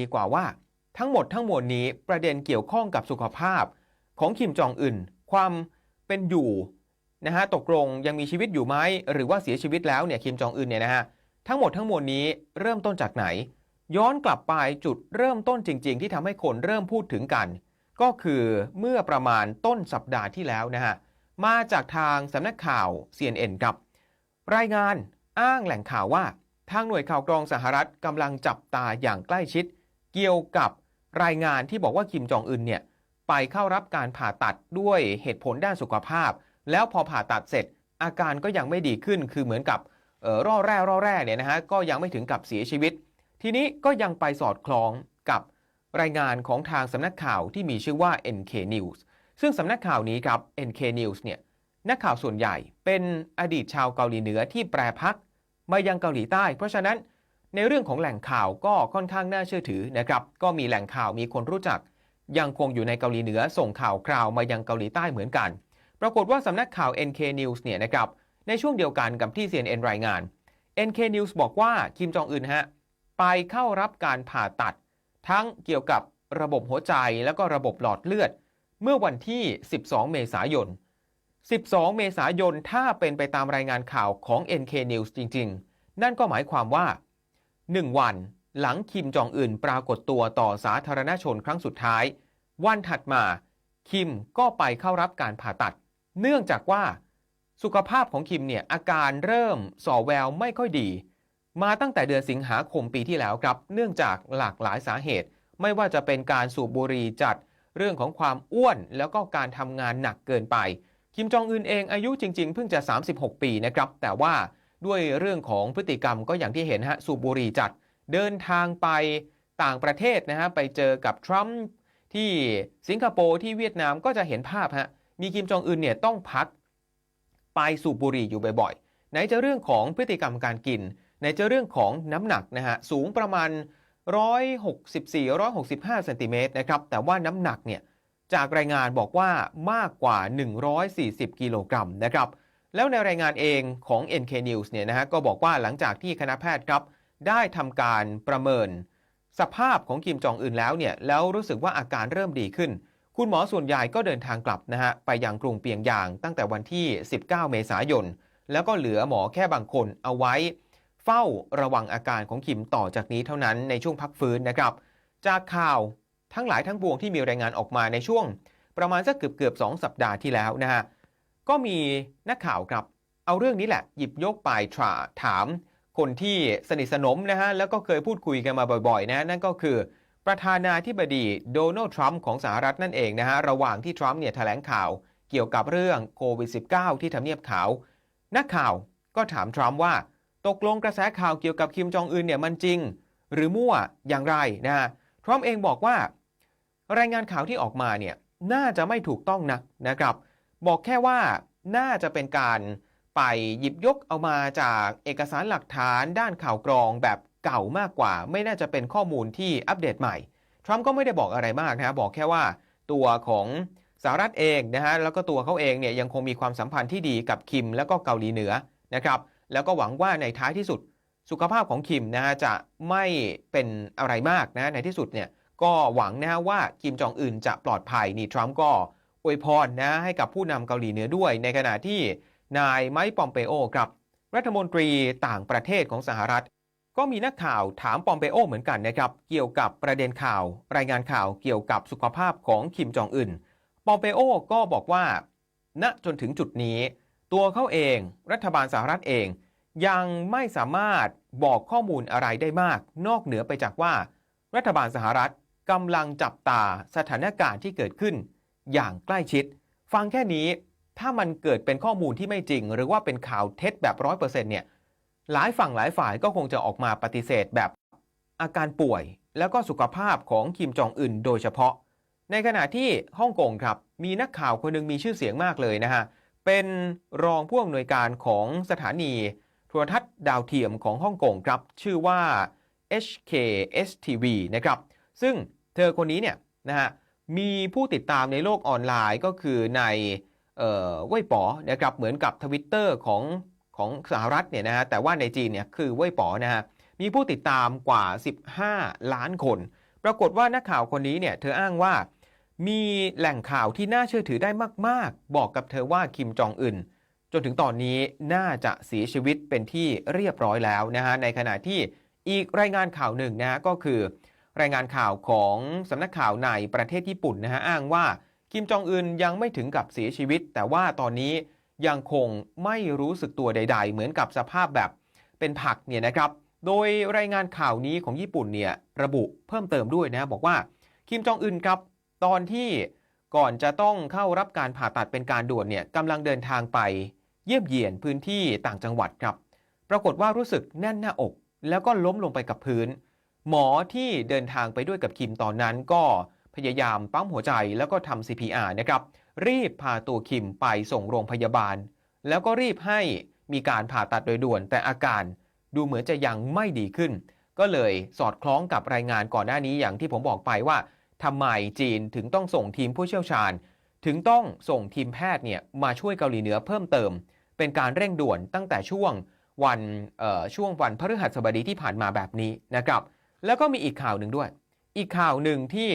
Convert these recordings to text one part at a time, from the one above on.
ดีกว่าว่า ทั้งหมดทั้งมวลนี้ประเด็นเกี่ยวข้องกับสุขภาพ ของคิมจองอึนความเป็นอยู่นะฮะตกลงยังมีชีวิตอยู่ไหมหรือว่าเสียชีวิตแล้วเนี่ยคิมจองอึนเนี่ยนะฮะทั้งหมดทั้งมวลนี้เริ่มต้นจากไหน ย้อนกลับไปจุดเริ่มต้นจริง ๆ ที่ทำให้คนเริ่มพูดถึงกัน ก็คือเมื่อประมาณต้นสัปดาห์ที่แล้วนะฮะมาจากทางสำนักข่าว CNN ครับ รายงานอ้างแหล่งข่าวว่า ทางหน่วยข่าวกรองสหรัฐกำลังจับตาอย่างใกล้ชิด เกี่ยวกับรายงานที่บอกว่าคิมจองอึนเนี่ยไปเข้ารับการผ่าตัดด้วยเหตุผลด้านสุขภาพ แล้วพอผ่าตัดเสร็จอาการก็ยังไม่ดีขึ้น คือเหมือนกับออร่อแร่ร่อแร่เนี่ยนะฮะก็ยังไม่ถึงกับเสียชีวิต ทีนี้ก็ยังไปสอดคล้องกับรายงานของทางสำนักข่าวที่มีชื่อว่า NK News ซึ่งสำนักข่าวนี้ครับ NK News เนี่ยนักข่าวส่วนใหญ่เป็นอดีตชาวเกาหลีเหนือที่แปรพักมายังเกาหลีใต้ เพราะฉะนั้น ในเรื่องของแหล่งข่าวก็ค่อนข้างน่าเชื่อถือนะครับก็มีแหล่งข่าวมีคนรู้จัก ยังคงอยู่ในเกาหลีเหนือส่งข่าวคราวมายังเกาหลีใต้เหมือนกัน ปรากฏว่าสำนักข่าว NK News เนี่ยนะครับในช่วงเดียวกันกับที่ CNN รายงาน NK News บอกว่าคิมจองอึนฮะไปเข้ารับการผ่าตัด ทั้งเกี่ยวกับระบบหัวใจแล้วก็ระบบหลอดเลือด เมื่อวันที่ 12 เมษายน 12 เมษายนถ้าเป็นไปตามรายงานข่าวของ NK News จริง ๆ นั่นก็หมายความว่า 1วัน หลังคิมจองอึนปรากฏตัวต่อสาธารณชนครั้งสุดท้าย วันถัดมา คิมก็ไปเข้ารับการผ่าตัด เนื่องจากว่า สุขภาพของคิมเนี่ยอาการเริ่มส่อแววไม่ค่อยดี มาตั้งแต่เดือนสิงหาคมปีที่แล้วครับ เนื่องจากหลากหลายสาเหตุ ไม่ว่าจะเป็นการสูบบุหรี่จัดเรื่องของความอ้วนแล้วก็การทำงานหนักเกินไป คิมจองอึนเองอายุจริง ๆ เพิ่งจะ 36 ปีนะครับ แต่ว่า ด้วยเรื่องของพฤติกรรมก็อย่างที่เห็นฮะสูบบุหรี่จัดเดินทางไปต่างประเทศนะฮะไปเจอกับทรัมป์ที่สิงคโปร์ที่เวียดนามก็จะเห็นภาพฮะมีคิมจองอึนเนี่ยต้องพักไปสูบบุหรี่อยู่บ่อยๆไหนจะเรื่องของพฤติกรรมการกิน ไหนจะเรื่องของน้ำหนักนะฮะสูงประมาณ 164-165เซนติเมตรนะครับแต่ว่าน้ำหนักเนี่ยจากรายงานบอกว่ามากกว่า 140 กิโลกรัมนะครับ แล้วในรายงานเองของ NK News เนี่ยนะฮะก็บอกว่าหลังจากที่คณะแพทย์ครับ ได้ทำการประเมิน สภาพของคิมจองอึนแล้วเนี่ยแล้วรู้สึกว่าอาการเริ่มดีขึ้น คุณหมอส่วนใหญ่ก็เดินทางกลับนะฮะไปยังกรุงเปียงยางตั้งแต่วันที่ 19 เมษายน แล้วก็เหลือหมอแค่บางคนเอาไว้ เฝ้าระวังอาการของคิมต่อจากนี้เท่านั้นในช่วงพักฟื้นนะครับ จากข่าวทั้งหลายทั้งปวงที่มีรายงานออกมาในช่วง ประมาณสักเกือบเกือบสสัปดาห์ที่แล้วนะฮะ ก็มีนักข่าวครับเอาเรื่องนี้แหละหยิบยกไปถาถามคนที่สนิทสนมนะฮะแล้วก็เคยพูดคุยกันมาบ่อยๆนะนั่นก็คือ ประธานาธิบดีโดนัลด์ทรัมป์ของสหรัฐนั่นเองนะฮะระหว่างที่ทรัมป์เนี่ยแถลงข่าวเกี่ยวกับเรื่องโควิด -19 ที่ทำเนียบขาว นักข่าวก็ถามทรัมป์ว่า ตกลงกระแสข่าวเกี่ยวกับคิมจองอึนเนี่ยมันจริง หรือมั่วอย่างไรนะฮะทรัมป์เองบอกว่า รายงานข่าวที่ออกมาเนี่ยน่าจะไม่ถูกต้องนักนะครับ บอกแค่ว่าน่าจะเป็นการไปหยิบยกเอามาจากเอกสารหลักฐานด้านข่าวกรองแบบเก่ามากกว่า ไม่น่าจะเป็นข้อมูลที่อัปเดตใหม่ ทรัมป์ก็ไม่ได้บอกอะไรมากนะบอกแค่ว่าตัวของสหรัฐเองนะฮะแล้วก็ตัวเขาเองเนี่ยยังคงมีความสัมพันธ์ที่ดีกับคิมแล้วก็เกาหลีเหนือนะครับแล้วก็หวังว่าในท้ายที่สุดสุขภาพของคิมนะฮะจะไม่เป็นอะไรมากนะในที่สุดเนี่ยก็หวังนะว่าคิมจองอึนจะปลอดภัยนี่ทรัมป์ก็ อวยพรนะให้กับผู้นำเกาหลีเหนือด้วย ในขณะที่นายไมค์ปอมเปโอครับ รัฐมนตรีต่างประเทศของสหรัฐ ก็มีนักข่าวถามปอมเปโอเหมือนกันนะครับ เกี่ยวกับประเด็นข่าว รายงานข่าวเกี่ยวกับสุขภาพของคิมจองอึนปอมเปโอก็บอกว่า ณจนถึงจุดนี้ ตัวเขาเองรัฐบาลสหรัฐเอง ยังไม่สามารถบอกข้อมูลอะไรได้มาก นอกเหนือไปจากว่า รัฐบาลสหรัฐกำลังจับตาสถานการณ์ที่เกิดขึ้น อย่างใกล้ชิด ฟังแค่นี้ถ้ามันเกิดเป็นข้อมูลที่ไม่จริง หรือว่าเป็นข่าวเท็จแบบร้อยเปอร์เซ็นต์เนี่ยหลายฝั่งหลายฝ่ายก็คงจะออกมาปฏิเสธแบบอาการป่วย แล้วก็สุขภาพของคิมจองอึนโดยเฉพาะ ในขณะที่ฮ่องกงครับ มีนักข่าวคนหนึ่งมีชื่อเสียงมากเลยนะฮะเป็นรองผู้อำนวยการของสถานีโทรทัศน์ดาวเทียมของฮ่องกงครับ ชื่อว่า HKSTV นะครับ ซึ่งเธอคนนี้เนี่ยนะฮะ มีผู้ติดตามในโลกออนไลน์ก็คือในเว่ยป๋อนะครับเหมือนกับทวิตเตอร์ของของสหรัฐเนี่ยนะฮะแต่ว่าในจีนเนี่ยคือเว่ยป๋อนะฮะมีผู้ติดตามกว่า 15 ล้านคน ปรากฏว่านักข่าวคนนี้เนี่ยเธออ้างว่ามีแหล่งข่าวที่น่าเชื่อถือได้มาก ๆ บอกกับเธอว่าคิมจองอึนจนถึงตอนนี้น่าจะเสียชีวิตเป็นที่เรียบร้อยแล้วนะฮะในขณะที่อีกรายงานข่าวหนึ่งนะฮะก็คือ รายงานข่าวของสำนักข่าวในประเทศญี่ปุ่นนะฮะอ้างว่าคิมจองอึนยังไม่ถึงกับเสียชีวิต แต่ว่าตอนนี้ยังคงไม่รู้สึกตัวใด ๆ เหมือนกับสภาพแบบเป็นผักเนี่ยนะครับ โดยรายงานข่าวนี้ของญี่ปุ่นเนี่ยระบุเพิ่มเติมด้วยนะบอกว่าคิมจองอึนครับตอนที่ก่อนจะต้องเข้ารับการผ่าตัดเป็นการด่วนเนี่ยกำลังเดินทางไปเยี่ยมเยียนพื้นที่ต่างจังหวัดครับ ปรากฏว่ารู้สึกแน่นหน้าอก แล้วก็ล้มลงไปกับพื้น หมอที่เดินทางไปด้วยกับคิมตอนนั้นก็พยายามปั๊มหัวใจแล้วก็ทำ CPR นะครับ รีบพาตัวคิมไปส่งโรงพยาบาล แล้วก็รีบให้มีการผ่าตัดโดยด่วน แต่อาการดูเหมือนจะยังไม่ดีขึ้น ก็เลยสอดคล้องกับรายงานก่อนหน้านี้อย่างที่ผมบอกไปว่าทำไมจีนถึงต้องส่งทีมผู้เชี่ยวชาญ ถึงต้องส่งทีมแพทย์เนี่ยมาช่วยเกาหลีเหนือเพิ่มเติม เป็นการเร่งด่วนตั้งแต่ช่วงวันช่วงวันพฤหัสบดีที่ผ่านมาแบบนี้นะครับ แล้วก็มีอีกข่าวหนึ่งด้วย อีกข่าวหนึ่งที่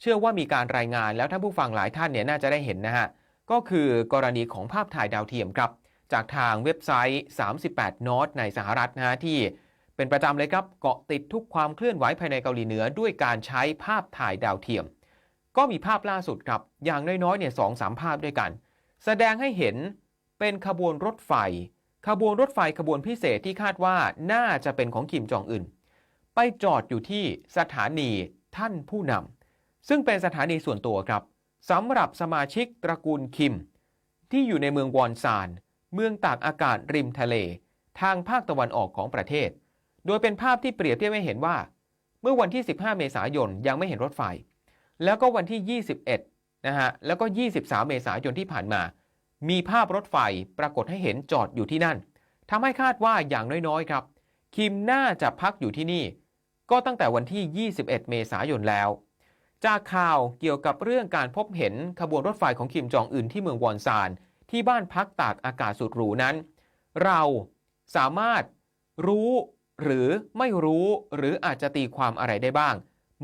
เชื่อว่ามีการรายงานแล้วท่านผู้ฟังหลายท่านเนี่ยน่าจะได้เห็นนะฮะ ก็คือกรณีของภาพถ่ายดาวเทียมครับ จากทางเว็บไซต์ 38นอตในสหรัฐนะฮะที่เป็นประจำเลยครับเกาะติดทุกความเคลื่อนไหวภายในเกาหลีเหนือด้วยการใช้ภาพถ่ายดาวเทียม ก็มีภาพล่าสุดครับ อย่างน้อยๆเนี่ยสองสามภาพด้วยกัน แสดงให้เห็นเป็นขบวนรถไฟ ขบวนรถไฟขบวนพิเศษที่คาดว่าน่าจะเป็นของคิมจองอึน ไปจอดอยู่ที่สถานีท่านผู้นำซึ่งเป็นสถานีส่วนตัวครับสำหรับสมาชิกตระกูลคิม ที่อยู่ในเมืองวอนซาน เมืองตากอากาศริมทะเล ทางภาคตะวันออกของประเทศ โดยเป็นภาพที่เปรียบเทียบให้เห็นว่า เมื่อวันที่ 15 เมษายนยังไม่เห็นรถไฟ แล้วก็วันที่ 21 นะฮะ แล้วก็ 23 เมษายนที่ผ่านมา มีภาพรถไฟปรากฏให้เห็นจอดอยู่ที่นั่นทำให้คาดว่าอย่างน้อยๆ ครับ คิมน่าจะพักอยู่ที่นี่ ก็ตั้งแต่วันที่ 21 เมษายนแล้ว จากข่าวเกี่ยวกับเรื่องการพบเห็นขบวนรถไฟของคิมจองอึนที่เมืองวอนซาน ที่บ้านพักตากอากาศสุดหรูนั้น เราสามารถรู้หรือไม่รู้หรืออาจจะตีความอะไรได้บ้าง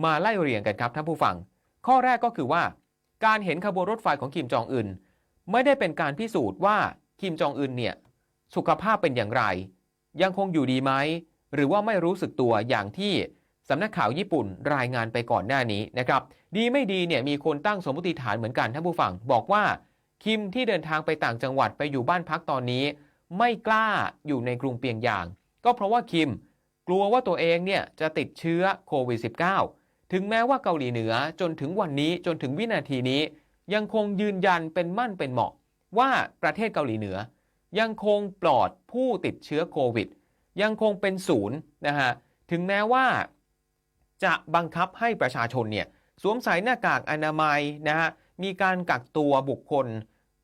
มาไล่เรียงกันครับท่านผู้ฟัง ข้อแรกก็คือว่า การเห็นขบวนรถไฟของคิมจองอึนไม่ได้เป็นการพิสูจน์ว่าคิมจองอึนเนี่ยสุขภาพเป็นอย่างไร ยังคงอยู่ดีไหม หรือว่าไม่รู้สึกตัวอย่างที่สำนักข่าวญี่ปุ่นรายงานไปก่อนหน้านี้นะครับ ดีไม่ดีเนี่ยมีคนตั้งสมมติฐานเหมือนกันท่านผู้ฟัง บอกว่า คิมที่เดินทางไปต่างจังหวัดไปอยู่บ้านพักตอนนี้ ไม่กล้าอยู่ในกรุงเปียงยาง ก็เพราะว่าคิม กลัวว่าตัวเองเนี่ยจะติดเชื้อโควิด -19 ถึงแม้ว่าเกาหลีเหนือจนถึงวันนี้จนถึงวินาทีนี้ ยังคงยืนยันเป็นมั่นเป็นเหมาะ ว่าประเทศเกาหลีเหนือ ยังคงปลอดผู้ติดเชื้อโควิด ยังคงเป็นศูนย์นะฮะถึงแม้ว่า จะบังคับให้ประชาชนเนี่ยสวมใส่หน้ากากอนามัยนะฮะมีการกักตัวบุคคล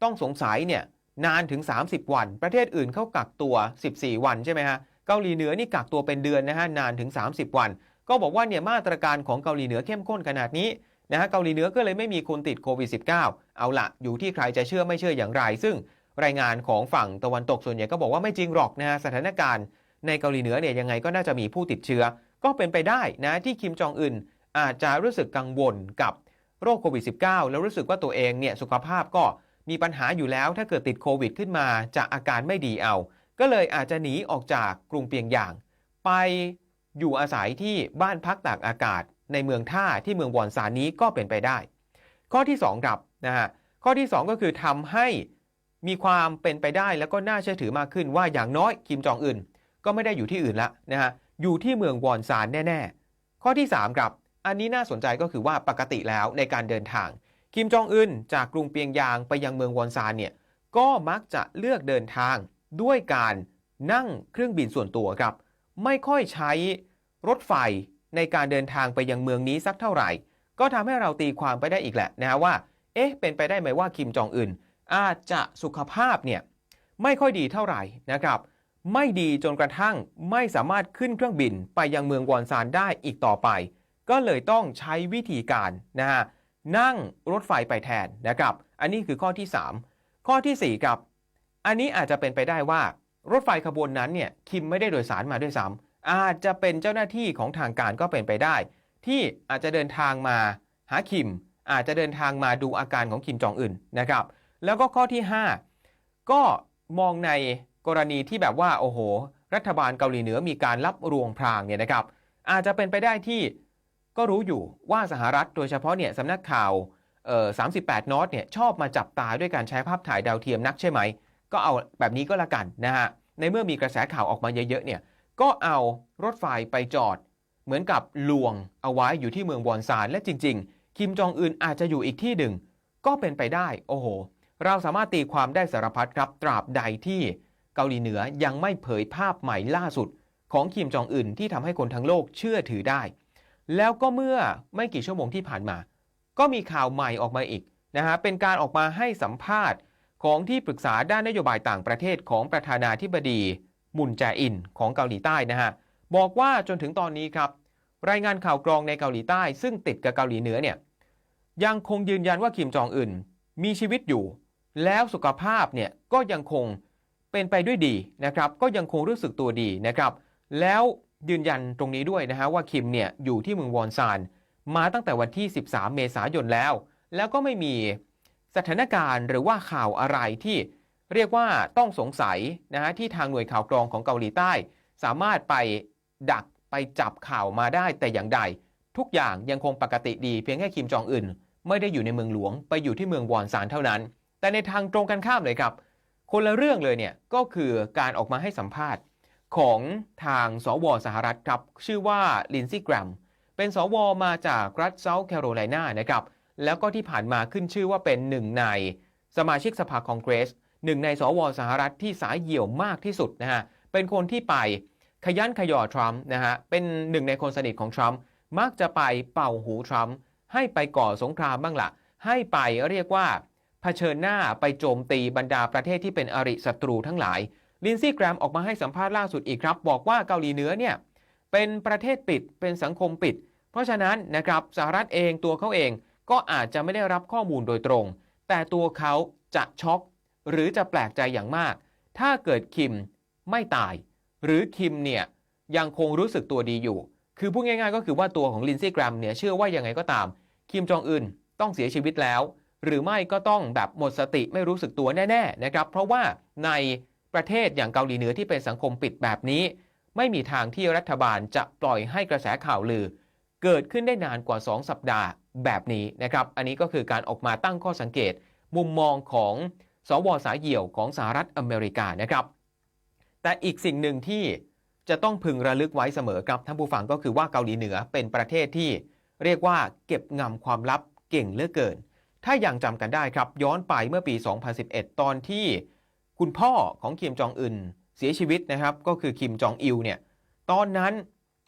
ต้องสงสัยเนี่ยนานถึง 30 วัน ประเทศอื่นเขากักตัว 14 วันใช่ไหมฮะเกาหลีเหนือนี่กักตัวเป็นเดือนนะฮะนานถึง 30 วัน ก็บอกว่าเนี่ยมาตรการของเกาหลีเหนือเข้มข้นขนาดนี้นะฮะเกาหลีเหนือก็เลยไม่มีคนติดโควิด -19 เอาละอยู่ที่ใครจะเชื่อไม่เชื่ออย่างไร ซึ่ง รายงานของฝั่งตะวันตกส่วนใหญ่ก็บอกว่าไม่จริงหรอกนะฮะสถานการณ์ในเกาหลีเหนือเนี่ยยังไงก็น่าจะมีผู้ติดเชื้อ ก็เป็นไปได้นะที่คิมจองอึนอาจจะรู้สึกกังวลกับโรคโควิด -19 แล้วรู้สึกว่าตัวเองเนี่ยสุขภาพก็มีปัญหาอยู่แล้ว ถ้าเกิดติดโควิดขึ้นมาจะอาการไม่ดีเอา ก็เลยอาจจะหนีออกจากกรุงเปียงยาง ไปอยู่อาศัยที่บ้านพักตากอากาศ ในเมืองท่าที่เมืองวอนซานนี้ก็เป็นไปได้ ข้อที่2ครับนะฮะข้อที่ 2 ก็คือทำให้ มีความเป็นไปได้แล้วก็น่าเชื่อถือมากขึ้นว่าอย่างน้อยคิมจองอึนก็ไม่ได้อยู่ที่อื่นละนะฮะอยู่ที่เมืองวอนซานแน่ ๆ ข้อที่ 3 ครับ อันนี้น่าสนใจก็คือว่าปกติแล้วในการเดินทาง คิมจองอึนจากกรุงเปียงยางไปยังเมืองวอนซานเนี่ยก็มักจะเลือกเดินทางด้วยการนั่งเครื่องบินส่วนตัวครับ ไม่ค่อยใช้รถไฟในการเดินทางไปยังเมืองนี้สักเท่าไหร่ ก็ทำให้เราตีความไปได้อีกแหละนะว่า เอ๊ะเป็นไปได้ไหมว่าคิมจองอึน อาจจะสุขภาพเนี่ยไม่ค่อยดีเท่าไหร่นะครับ ไม่ดีจนกระทั่งไม่สามารถขึ้นเครื่องบินไปยังเมืองวอนซานได้อีกต่อไป ก็เลยต้องใช้วิธีการนะฮะนั่งรถไฟไปแทนนะครับ อันนี้คือข้อที่ 3 ข้อที่ 4 ครับ อันนี้อาจจะเป็นไปได้ว่ารถไฟขบวนนั้นเนี่ยคิมไม่ได้โดยสารมาด้วยซ้ำอาจจะเป็นเจ้าหน้าที่ของทางการก็เป็นไปได้ ที่อาจจะเดินทางมาหาคิม อาจจะเดินทางมาดูอาการของคิมจองอึนนะครับ แล้วก็ข้อที่ 5 ก็มองในกรณีที่แบบว่าโอ้โห รัฐบาลเกาหลีเหนือมีการรับรวงพรางเนี่ยนะครับ อาจจะเป็นไปได้ที่ก็รู้อยู่ว่าสหรัฐโดยเฉพาะเนี่ยสำนักข่าวเอ่อ38นอตเนี่ยชอบมาจับตาด้วยการใช้ภาพถ่ายดาวเทียมนักใช่ไหม ก็เอาแบบนี้ก็แล้วกันนะฮะในเมื่อมีกระแสข่าวออกมาเยอะๆเนี่ยก็เอารถไฟไปจอด เหมือนกับลวงเอาไว้อยู่ที่เมืองวอนซานและจริง ๆ คิมจองอึนอาจจะอยู่อีกที่หนึ่งก็เป็นไปได้โอ้โห เราสามารถตีความได้สารพัดครับตราบใดที่เกาหลีเหนือยังไม่เผยภาพใหม่ล่าสุด ของคิมจองอึนที่ทำให้คนทั้งโลกเชื่อถือได้ แล้วก็เมื่อไม่กี่ชั่วโมงที่ผ่านมา ก็มีข่าวใหม่ออกมาอีกนะฮะเป็นการออกมาให้สัมภาษณ์ของที่ปรึกษาด้านนโยบายต่างประเทศของประธานาธิบดีมุนแจอินของเกาหลีใต้นะฮะบอกว่าจนถึงตอนนี้ครับ รายงานข่าวกรองในเกาหลีใต้ ซึ่งติดกับเกาหลีเหนือเนี่ยยังคงยืนยันว่าคิมจองอึนมีชีวิตอยู่ แล้วสุขภาพเนี่ยก็ยังคงเป็นไปด้วยดีนะครับ ก็ยังคงรู้สึกตัวดีนะครับ แล้วยืนยันตรงนี้ด้วยนะฮะว่าคิมเนี่ยอยู่ที่เมืองวอนซานมาตั้งแต่วันที่ 13 เมษายนแล้ว แล้วก็ไม่มีสถานการณ์หรือว่าข่าวอะไรที่เรียกว่าต้องสงสัยนะฮะที่ทางหน่วยข่าวกรองของเกาหลีใต้ สามารถไปดักไปจับข่าวมาได้แต่อย่างใด ทุกอย่างยังคงปกติดีเพียงแค่คิมจองอึนไม่ได้อยู่ในเมืองหลวงไปอยู่ที่เมืองวอนซานเท่านั้น แต่ในทางตรงกันข้ามเลยครับ คนละเรื่องเลยเนี่ยก็คือการออกมาให้สัมภาษณ์ของทางสวสหรัฐครับ ชื่อว่าลินซี่แกรม เป็นสวมาจากรัฐเซาท์แคโรไลนานะครับ แล้วก็ที่ผ่านมาขึ้นชื่อว่าเป็นหนึ่งในสมาชิกสภาคองเกรสหนึ่งในสวสหรัฐที่สายเหี่ยวมากที่สุดนะฮะ เป็นคนที่ไปขยันขยอทรัมป์นะฮะ เป็นหนึ่งในคนสนิทของทรัมป์มักจะไปเป่าหูทรัมป์ให้ไปก่อสงครามบ้างละ่ะ ให้ไปเรียกว่า เผชิญหน้าไปโจมตีบรรดาประเทศที่เป็นอริศัตรูทั้งหลาย ลินซี่แกรมออกมาให้สัมภาษณ์ล่าสุดอีกครับ บอกว่าเกาหลีเหนือเนี่ยเป็นประเทศปิดเป็นสังคมปิด เพราะฉะนั้นนะครับสหรัฐเองตัวเขาเองก็อาจจะไม่ได้รับข้อมูลโดยตรง แต่ตัวเขาจะช็อก หรือจะแปลกใจอย่างมาก ถ้าเกิดคิมไม่ตาย หรือคิมเนี่ยยังคงรู้สึกตัวดีอยู่ คือพูดง่ายๆ ก็คือว่าตัวของลินซี่แกรมเนี่ยเชื่อว่ายังไงก็ตาม คิมจองอึนต้องเสียชีวิตแล้ว หรือไม่ก็ต้องแบบหมดสติไม่รู้สึกตัวแน่ๆนะครับเพราะว่าในประเทศอย่างเกาหลีเหนือที่เป็นสังคมปิดแบบนี้ ไม่มีทางที่รัฐบาลจะปล่อยให้กระแสข่าวลือ เกิดขึ้นได้นานกว่า 2 สัปดาห์แบบนี้นะครับ อันนี้ก็คือการออกมาตั้งข้อสังเกต มุมมองของสวสายเหี่ยวของสหรัฐอเมริกานะครับ แต่อีกสิ่งหนึ่งที่จะต้องพึงระลึกไว้เสมอครับท่านผู้ฟังก็คือว่าเกาหลีเหนือเป็นประเทศที่เรียกว่าเก็บงำความลับเก่งเหลือเกิน ถ้ายังจำกันได้ครับ ย้อนไปเมื่อปี 2011 ตอนที่คุณพ่อของคิมจองอึนเสียชีวิตนะครับก็คือคิมจองอิลเนี่ยตอนนั้น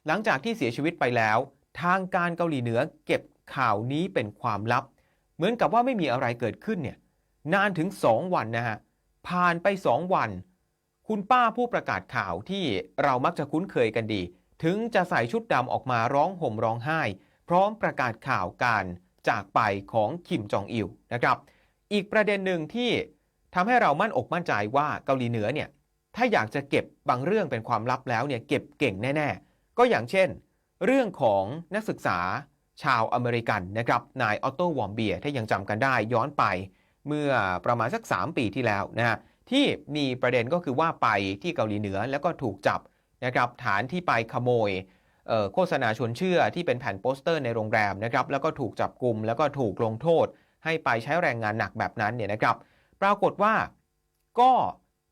หลังจากที่เสียชีวิตไปแล้ว ทางการเกาหลีเหนือเก็บข่าวนี้เป็นความลับ เหมือนกับว่าไม่มีอะไรเกิดขึ้นเนี่ยนานถึง 2 วันนะฮะผ่านไป 2 วัน คุณป้าผู้ประกาศข่าวที่เรามักจะคุ้นเคยกันดี ถึงจะใส่ชุดดำออกมาร้องห่มร้องไห้ พร้อมประกาศข่าวการ จากไปของคิมจองอิลนะครับอีกประเด็นหนึ่งที่ทำให้เรามั่นอกมั่นใจว่าเกาหลีเหนือเนี่ยถ้าอยากจะเก็บบางเรื่องเป็นความลับแล้วเนี่ยเก็บเก่งแน่ ๆ ก็อย่างเช่น เรื่องของนักศึกษาชาวอเมริกันนะครับนายออตโตวอมเบียถ้ายังจำกันได้ย้อนไป เมื่อประมาณสัก 3 ปีที่แล้วนะฮะที่มีประเด็นก็คือว่าไปที่เกาหลีเหนือแล้วก็ถูกจับนะครับฐานที่ไปขโมย โฆษณาชวนเชื่อที่เป็นแผ่นโปสเตอร์ในโรงแรมนะครับแล้วก็ถูกจับกลุ่มแล้วก็ถูกลงโทษ ให้ไปใช้แรงงานหนักแบบนั้นเนี่ยนะครับปรากฏว่าก็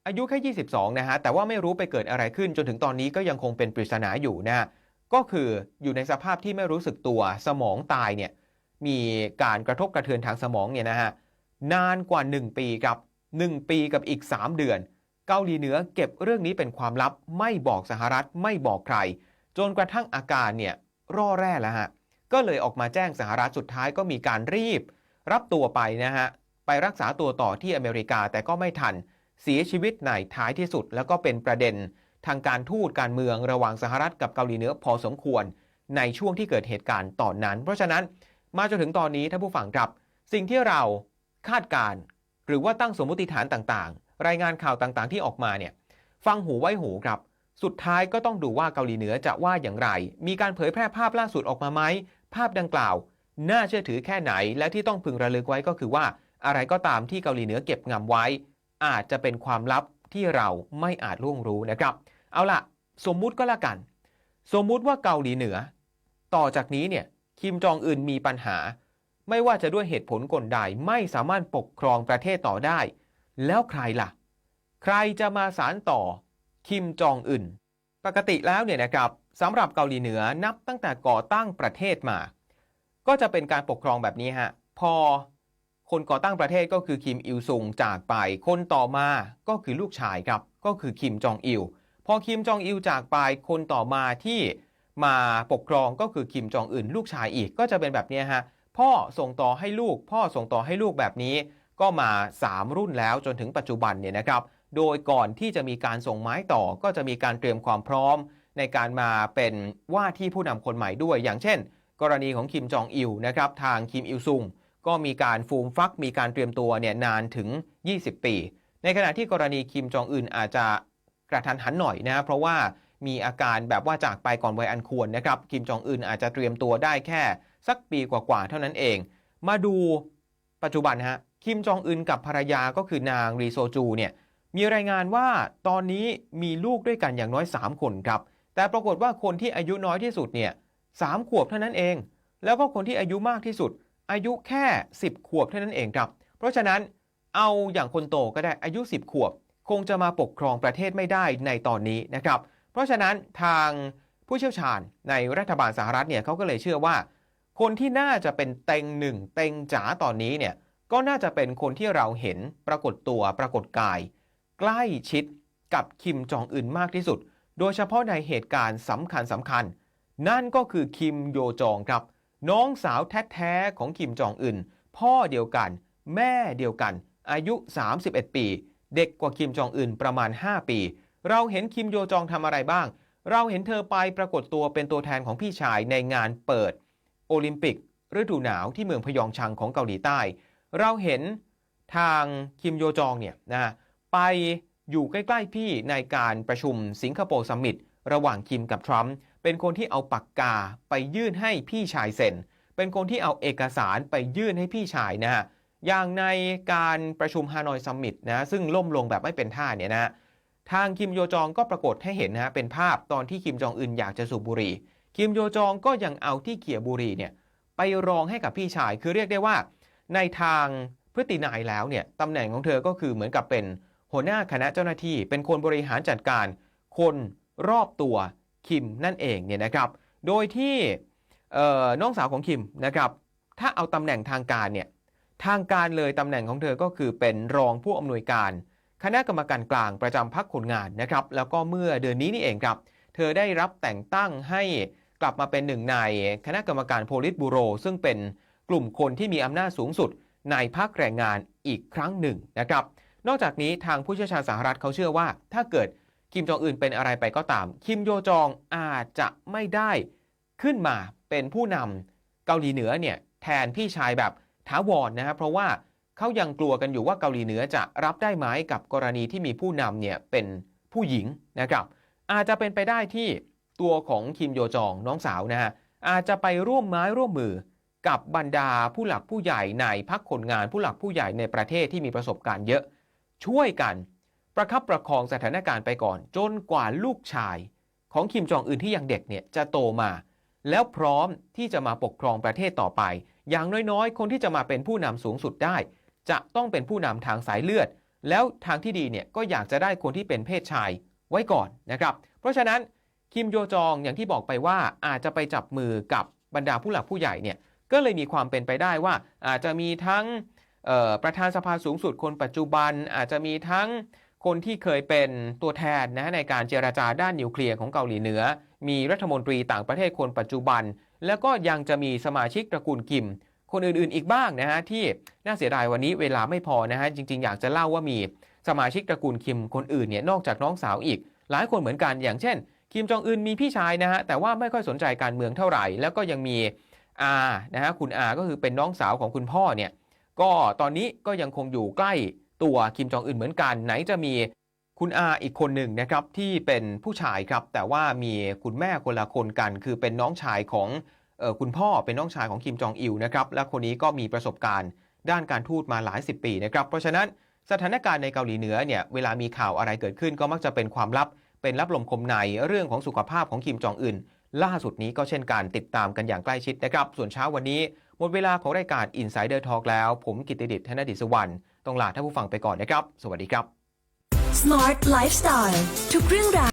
อายุแค่ 22 นะฮะ แต่ว่าไม่รู้ไปเกิดอะไรขึ้นจนถึงตอนนี้ก็ยังคงเป็นปริศนาอยู่นะก็คืออยู่ในสภาพที่ไม่รู้สึกตัวสมองตายเนี่ยมีการกระทบกระเทือนทางสมองเนี่ยนะฮะนานกว่า 1 ปีครับ 1 ปีกับอีก 3 เดือน เกาหลีเหนือเก็บเรื่องนี้เป็นความลับไม่บอกสหรัฐไม่บอกใคร จนกระทั่งอาการเนี่ยร่อแร่แล้วฮะก็เลยออกมาแจ้งสหรัฐสุดท้ายก็มีการรีบ รับตัวไปนะฮะไปรักษาตัวต่อที่อเมริกาแต่ก็ไม่ทันเสียชีวิตในท้ายที่สุด แล้วก็เป็นประเด็น ทางการทูตการเมืองระหว่างสหรัฐกับเกาหลีเหนือพอสมควร ในช่วงที่เกิดเหตุการณ์ตอนนั้น เพราะฉะนั้นมาจนถึงตอนนี้ท่านผู้ฟังครับ สิ่งที่เราคาดการหรือว่าตั้งสมมติฐานต่างๆ รายงานข่าวต่างๆ ที่ออกมาเนี่ยฟังหูไว้หูครับ สุดท้ายก็ต้องดูว่าเกาหลีเหนือจะว่าอย่างไร มีการเผยแพร่ภาพล่าสุดออกมาไหม ภาพดังกล่าว น่าเชื่อถือแค่ไหน และที่ต้องพึงระลึกไว้ก็คือว่า อะไรก็ตามที่เกาหลีเหนือเก็บงำไว้ อาจจะเป็นความลับที่เราไม่อาจล่วงรู้นะครับ เอาล่ะ สมมุติก็แล้วกัน สมมุติว่าเกาหลีเหนือ ต่อจากนี้เนี่ย คิมจองอึนมีปัญหา ไม่ว่าจะด้วยเหตุผลกลใด ไม่สามารถปกครองประเทศต่อได้ แล้วใครล่ะ ใครจะมาสารต่อ คิมจองอึนปกติแล้วเนี่ยนะครับสำหรับเกาหลีเหนือนับตั้งแต่ก่อตั้งประเทศมา ก็จะเป็นการปกครองแบบนี้ฮะพอคนก่อตั้งประเทศก็คือคิมอิลซุงจากไป คนต่อมาก็คือลูกชายครับก็คือคิมจองอิลพอคิมจองอิลจากไปคนต่อมาที่มาปกครองก็คือคิมจองอึนลูกชายอีกก็จะเป็นแบบนี้ฮะพ่อส่งต่อให้ลูก พ่อส่งต่อให้ลูกแบบนี้ ก็มา 3 รุ่นแล้วจนถึงปัจจุบันเนี่ยนะครับ โดยก่อนที่จะมีการส่งไม้ต่อก็จะมีการเตรียมความพร้อม ในการมาเป็นว่าที่ผู้นำคนใหม่ด้วย อย่างเช่น กรณีของคิมจองอิลนะครับทางคิมอิลซุงก็มีการฟูมฟักมีการเตรียมตัวเนี่ยนานถึง 20 ปี ในขณะที่กรณีคิมจองอึนอาจจะกระทันหันหน่อยนะเพราะว่ามีอาการแบบว่าจากไปก่อนวัยอันควรนะครับคิมจองอึนอาจจะเตรียมตัวได้แค่สักปีกว่าๆเท่านั้นเอง มาดูปัจจุบันฮะคิมจองอึนกับภรรยาก็คือนางรีโซจูเนี่ย มีรายงานว่าตอนนี้มีลูกด้วยกันอย่างน้อย 3 คนครับ แต่ปรากฏว่าคนที่อายุน้อยที่สุดเนี่ยสามขวบเท่านั้นเอง แล้วก็คนที่อายุมากที่สุด อายุแค่ 10 ขวบเท่านั้นเองครับ เพราะฉะนั้นเอาอย่างคนโตก็ได้อายุ 10 ขวบ คงจะมาปกครองประเทศไม่ได้ในตอนนี้นะครับ เพราะฉะนั้นทางผู้เชี่ยวชาญในรัฐบาลสหรัฐเนี่ยเขาก็เลยเชื่อว่า คนที่น่าจะเป็นเต็งหนึ่งเต็งจ๋าตอนนี้เนี่ยก็น่าจะเป็นคนที่เราเห็นปรากฏตัวปรากฏกาย ใกล้ชิดกับคิมจองอึนมากที่สุด โดยเฉพาะในเหตุการณ์สำคัญสำคัญ นั่นก็คือคิมโยจองครับ น้องสาวแท้ๆของคิมจองอึนพ่อเดียวกัน แม่เดียวกัน อายุ 31 ปี เด็กกว่าคิมจองอึนประมาณ 5 ปี เราเห็นคิมโยจองทำอะไรบ้าง เราเห็นเธอไปปรากฏตัวเป็นตัวแทนของพี่ชายในงานเปิด โอลิมปิกฤดูหนาวที่เมืองพยองชังของเกาหลีใต้ เราเห็นทางคิมโยจองเนี่ยนะ ไปอยู่ใกล้ๆพี่ในการประชุมสิงคโปร์ซัมมิตระหว่างคิมกับทรัมป์เป็นคนที่เอาปากกาไปยื่นให้พี่ชายเซ็น เป็นคนที่เอาเอกสารไปยื่นให้พี่ชายนะฮะอย่างในการประชุมฮานอยซัมมิตนะซึ่งล่มลงแบบไม่เป็นท่าเนี่ยนะทางคิมโยจองก็ปรากฏให้เห็นนะเป็นภาพตอนที่คิมจองอึนอยากจะสูบบุหรี่ คิมโยจองก็ยังเอาที่เขี่ยบุหรี่เนี่ยไปรองให้กับพี่ชายคือเรียกได้ว่า ในทางพฤตินัยแล้วเนี่ยตำแหน่งของเธอก็คือเหมือนกับเป็น หัวหน้าคณะเจ้าหน้าที่เป็นคนบริหารจัดการคนรอบตัวคิมนั่นเองเนี่ยนะครับ โดยที่น้องสาวของคิมนะครับ ถ้าเอาตำแหน่งทางการเนี่ยทางการเลยตำแหน่งของเธอก็คือเป็นรองผู้อำนวยการ คณะกรรมการกลางประจำพักคนงานนะครับ แล้วก็เมื่อเดือนนี้นี่เองครับ เธอได้รับแต่งตั้งให้กลับมาเป็นหนึ่งในคณะกรรมการโพลิตบูโร ซึ่งเป็นกลุ่มคนที่มีอำนาจสูงสุดในภาคแรงงานอีกครั้งหนึ่งนะครับ นอกจากนี้ทางผู้เชี่ยวชาญสหรัฐเขาเชื่อว่า ถ้าเกิดคิมจองอึนเป็นอะไรไปก็ตาม คิมโยจองอาจจะไม่ได้ขึ้นมาเป็นผู้นำเกาหลีเหนือเนี่ยแทนพี่ชายแบบถาวรนนะครับเพราะว่าเขายังกลัวกันอยู่ว่าเกาหลีเหนือจะรับได้ไหมกับกรณีที่มีผู้นำเนี่ยเป็นผู้หญิงนะครับอาจจะเป็นไปได้ที่ตัวของคิมโยจองน้องสาวนะฮะอาจจะไปร่วมไม้ร่วมมือกับบรรดาผู้หลักผู้ใหญ่ในพักคนงานผู้หลักผู้ใหญ่ในประเทศที่มีประสบการณ์เยอะ ช่วยกัน ประคับประคองสถานการณ์ไปก่อน จนกว่าลูกชาย ของคิมจองอึนที่ยังเด็กเนี่ยจะโตมา แล้วพร้อมที่จะมาปกครองประเทศต่อไป อย่างน้อยๆ คนที่จะมาเป็นผู้นำสูงสุดได้ จะต้องเป็นผู้นำทางสายเลือด แล้วทางที่ดีเนี่ยก็อยากจะได้คนที่เป็นเพศชายไว้ก่อนนะครับ เพราะฉะนั้นคิมโยจองอย่างที่บอกไปว่าอาจจะไปจับมือกับบรรดาผู้หลักผู้ใหญ่เนี่ยก็เลยมีความเป็นไปได้ว่าอาจจะมีทั้ง ประธานสภาสูงสุดคนปัจจุบันอาจจะมีทั้งคนที่เคยเป็นตัวแทนนะในการเจราจาด้านนิวเคลียร์ของเกาหลีเหนือ มีรัฐมนตรีต่างประเทศคนปัจจุบัน แล้วก็ยังจะมีสมาชิกตระกูลกิม คนอื่นๆ อีกบ้างนะฮะที่น่าเสียดายวันนี้เวลาไม่พอนะฮะจริง ๆ อยากจะเล่าว่ามีสมาชิกตระกูลคิมคนอื่นเนี่ยนอกจากน้องสาวอีก หลายคนเหมือนกันอย่างเช่น คิมจองอึนมีพี่ชายนะฮะแต่ว่าไม่ค่อยสนใจการเมืองเท่าไหร่ แล้วก็ยังมีอานะฮะคุณอาก็คือเป็นน้องสาวของคุณพ่อเนี่ย ก็ตอนนี้ก็ยังคงอยู่ใกล้ตัวคิมจองอึนเหมือนกัน ไหนจะมีคุณอาอีกคนหนึ่งนะครับที่เป็นผู้ชายครับแต่ว่ามีคุณแม่คนละคนกัน คือเป็นน้องชายของออคุณพ่อเป็นน้องชายของคิมจองอิลนะครับและคนนี้ก็มีประสบการณ์ ด้านการทูตมาหลายสิบปีนะครับเพราะฉะนั้นสถานการณ์ในเกาหลีเหนือเนี่ยเวลามีข่าวอะไรเกิดขึ้นก็มักจะเป็นความลับ เป็นลับลมคมในเรื่องของสุขภาพของคิมจองอึนล่าสุดนี้ก็เช่นกันติดตามกันอย่างใกล้ชิดนะครับ ส่วนเช้าวันนี้ มดเวลาของรายการ Insider Talk แล้ว ผมกิตติดิษฐ์ธนดิษวรรณต้องลาท่านผู้ฟังไปก่อนนะครับ สวัสดีครับ Smart Lifestyle ทุกเรื่องราว